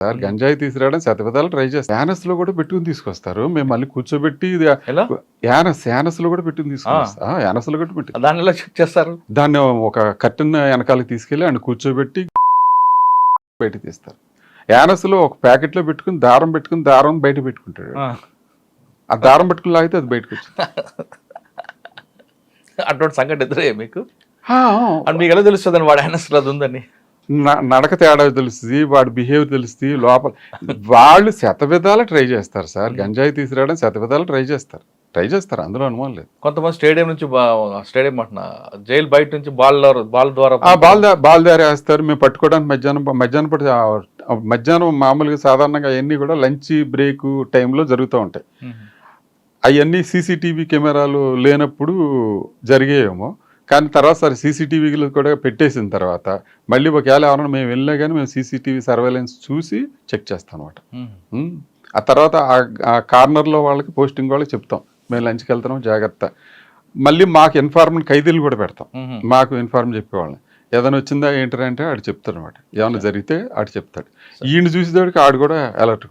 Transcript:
Sir గంజాయి తీసుకురావడం శతవిధాలు try చేస్తారు యానస్లో కూడా పెట్టుకుని తీసుకొస్తారు. మేము మళ్ళీ కూర్చోబెట్టి ఇది యానస్ యానస్లో కూడా పెట్టుకుని తీసుకొస్తారు యానస్లో కూడా పెట్టి దాన్ని ఎలా చెక్ చేస్తారు? దాన్ని ఒక కట్టెన్ వెనకాలకి తీసుకెళ్ళి ఆయన కూర్చోబెట్టి బయట తీస్తారు. యానస్లో ఒక ప్యాకెట్లో పెట్టుకుని దారం పెట్టుకుని దారం బయట పెట్టుకుంటాడు. ఆ. దారం పెట్టుకుని లాగితే అది బయటకు వచ్చింది. అటువంటి సంఘటన ఎదురయ్యా మీకు? మీకు ఎలా తెలుస్తుంది వాడు ఆయనస్లో అది ఉందని? నడక తేడా తెలుస్తుంది వాడి బిహేవియర్ తెలుస్తుంది లోపల వాళ్ళు శతవిధాలు ట్రై చేస్తారు సార్. గంజాయి తీసుకురావడం శతవిధాలు ట్రై చేస్తారు. ట్రై చేస్తారు అందులో అనుమానం లేదు. కొంతమంది స్టేడియం నుంచి స్టేడియం అంటున్నా జైలు బయట నుంచి బాల్ బాల్ ద్వారా బాల్ బాల్ దారి వేస్తారు మేము పట్టుకోవడానికి మధ్యాహ్నం మధ్యాహ్నం పూట ఆ మధ్యాహ్నం మామూలుగా సాధారణంగా అవన్నీ కూడా లంచ్ బ్రేక్ టైంలో జరుగుతూ ఉంటాయి. అవన్నీ సీసీటీవీ కెమెరాలు లేనప్పుడు జరిగేయేమో. కానీ తర్వాత సరే సీసీటీవీలు కూడా పెట్టేసిన తర్వాత మళ్ళీ ఒకవేళ ఎవరైనా మేము వెళ్ళినా కానీ మేము సీసీటీవీ సర్వేలెన్స్ చూసి చెక్ చేస్తాం అనమాట. ఆ తర్వాత ఆ- కార్నర్లో వాళ్ళకి పోస్టింగ్ వాళ్ళకి చెప్తాం. మేము లంచ్కి వెళ్తున్నాం జాగ్రత్త. మళ్ళీ మాకు ఇన్ఫార్మేషన్ ఖైదీలు కూడా పెడతాం. మాకు ఇన్ఫార్మ్ చెప్పేవాళ్ళని. ఏదైనా వచ్చిందా ఏంటంటే ఆడు చెప్తాడు అనమాట. ఏమైనా జరిగితే ఆడు చెప్తాడు. ఈయన చూసేవాడికి ఆడు కూడా అలర్ట్